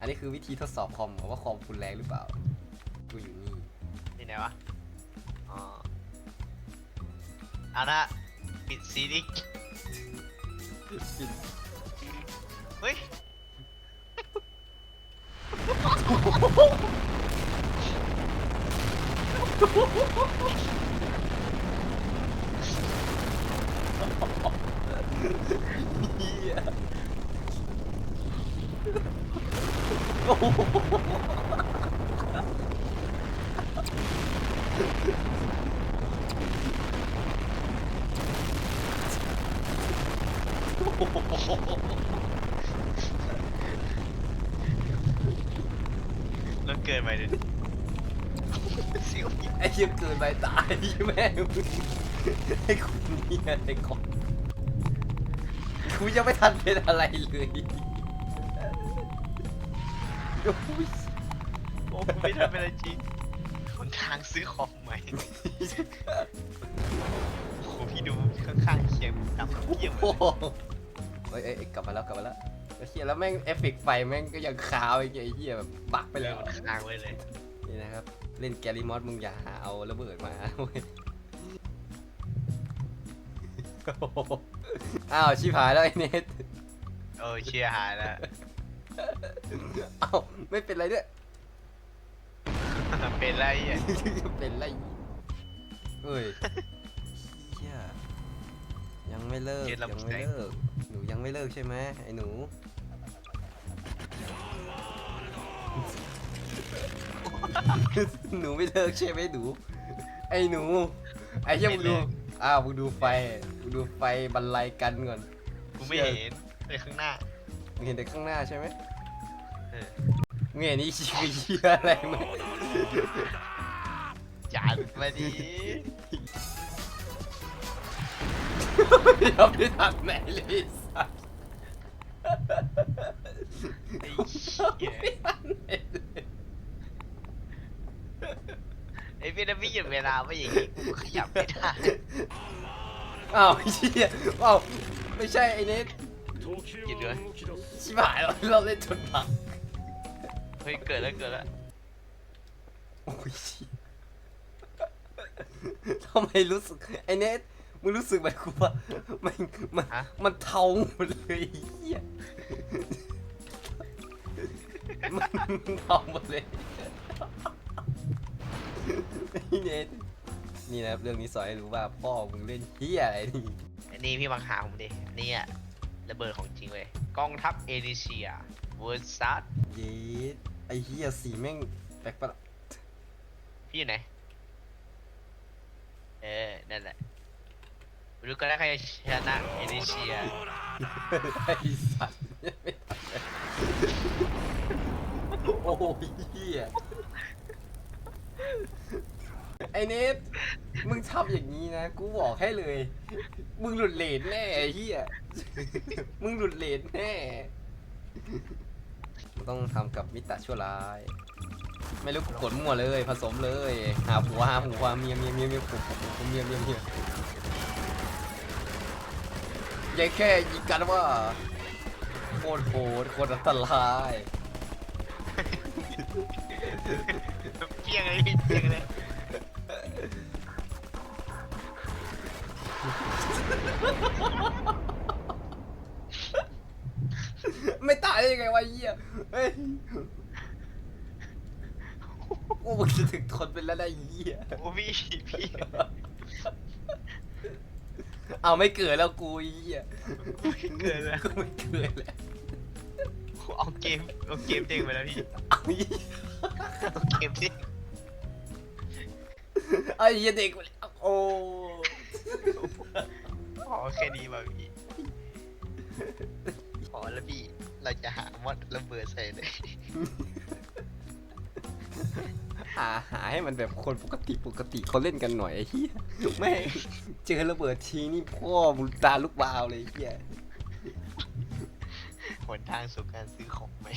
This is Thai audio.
อันนี้คือวิธีทดสอบคอมว่าคอมคุณแรงหรือเปล่า กูอยู่นี่ นี่ไหนวะ อ๋อเอาละปิดซีดิเฮ้ย เหี้ย แล้วเกินไปเลยเสียวยิบไอ้เหี้ยเกินไปตายแม่งไอ้คุณเนี่ยไอ้กอนกูยังไม่ทันเป็นอะไรเลย โอ้ยโอ้ไม่ทำเป็นอะไรจริงคนทางซื้อของใหม่โอ้พี่ดูข้างๆเคียงดำเยี่ยมเลโอ้ยโหเอ้ยเอ้ยเอ้ยกลับมาแล้วกลับมาแล้วไอ้เหี้ยแล้วแม่งเอฟเฟกต์ไฟแม่งก็ยังคาวไอ้เหี้ยไอ้เหี้ยแบบบักไปไปเลแล้ยวมันค้างไว้เลย นี่นะครับ เล่นแกลิมอสมึงอย่าหาเอาระเบิดมาเว้ยโอ้โหอ้าวชิบหายแล้วไอ้เนทโอ้เชียร์หายแล้ว อ้าวไม่เป็นไรด้วย เป็นไรอะเป็นไรเอ้ยเหี้ยยังไม่เลิกยังไม่เลิก หนูยังไม่เลิกใช่ไหมไอ้หนู หนูไม่เลิกใช่ไหมหนู ไอ้หนู ไอ้เหี้ยมึงดู อ้าวมึงดูไฟมึงดูไฟบรรลัยกันก่อนกูไม่เห็นไปข้างหน้ามึงเห็นแต่ข้างหน้าใช่ไหม เออมึงเห็นนี่ชีวิตเหี้ยอะไรไหมจานมาดียังไม่ทันไหนเลยสัสไอ้เหี้ยไม่ทันไหนเลยไอ้พี่นะพี่หยุดเวลาไม่อย่างงี้กูขยับไม่ได้อ้าวเชี่ยอ้าวไม่ใช่ไอ้เน็ตหยุดด้วยชิบหายแล้วเราเล่นจนพังเฮ้ยเกิดแล้วเกิดแล้วโอ้ยเชี่ยทำไมรู้สึกไอ้เน็ตมึงรู้สึกไหมกูว่ามันมันฮะ มันเทาหมดเลยไอ้เหี้ยมันเทาหมดเลยไอ้เน็ตนี่นะครับเรื่องนี้สอนให้รู้ว่าพ่อมึงเล่นเหี้ยอะไรนี่อันนี้พี่มาหาผมดิอันนี่อะระเบิดของจริงเลยกองทัพเอเชียเวิร์ดซัดเย็ด ไอ้เหี้ยสีแม่งแปลกประหลาดพี่อยู่ไหน เออ นั่นแหละไม่รู้ก็ได้ใครจะชนะเอเชียไอ้สัตว์ไม่ทันเลยโอ้ยเหี้ยไอ้เนทมึงทำอย่างนี้นะ กูบอกให้เลย มึงหลุดเลนแน่ไอ้เหี้ยมึงหลุดเลนแน่มึง ต้องทำกับมิตรชั่วร้าย ไม่รู้กดมั่วเลย ผสมเลย หาผัวหาผัวเมียเมียเมียเมียผมผมเมียเมียเมียยายแค่ยิงกันว่าโคตรโหดโคตรอันตรายเพียงเลยเพียงเลย ไม่ตายได้ยังไงวะไอ้เหี้ยเฮ้ยโอ้มึงจะถึงทนเป็นแล้วได้ไอ้เหี้ยโอ้พี่พี่เอาไม่เกิดแล้วกูไอ้เหี้ยเกิดแล้วกูไม่เกิดแล้วเอาเกมเอาเกมเด้งไปแล้วพี่เอาไอ้เหี้ยเอาเกมเด้งเอาไอ้เหี้ยเด็กไปแล้วโอ้ขอแค่นี้มาพี่ขอแล้วพี่ เราจะหามอดระเบิดใส่เลย หาหาให้มันแบบคนปกติปกติเขาเล่นกันหน่อยไอ้เหี้ยแม่งเจอระเบิดทีนี่พ่อมึงตาลูกบาวเลยไอ้เหี้ย หนทางสู่การซื้อของใหม่